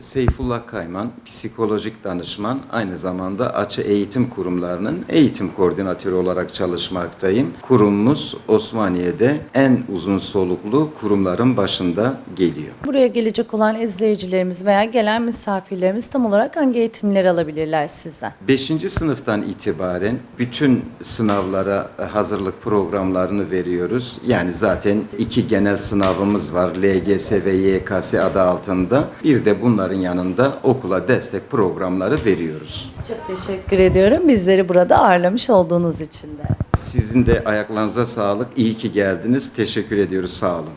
Seyfullah Kayman, psikolojik danışman, aynı zamanda Açı Eğitim Kurumlarının eğitim koordinatörü olarak çalışmaktayım. Kurumumuz Osmaniye'de en uzun soluklu kurumların başında geliyor. Buraya gelecek olan izleyicilerimiz veya gelen misafirlerimiz tam olarak hangi eğitimleri alabilirler sizden? 5. sınıftan itibaren bütün sınavlara hazırlık programlarını veriyoruz. Yani zaten iki genel sınavımız var. LGS ve YKS adı altında. Bir de bunların yanında okula destek programları veriyoruz. Çok teşekkür ediyorum bizleri burada ağırlamış olduğunuz için de. Sizin de ayaklarınıza sağlık. İyi ki geldiniz. Teşekkür ediyoruz. Sağ olun.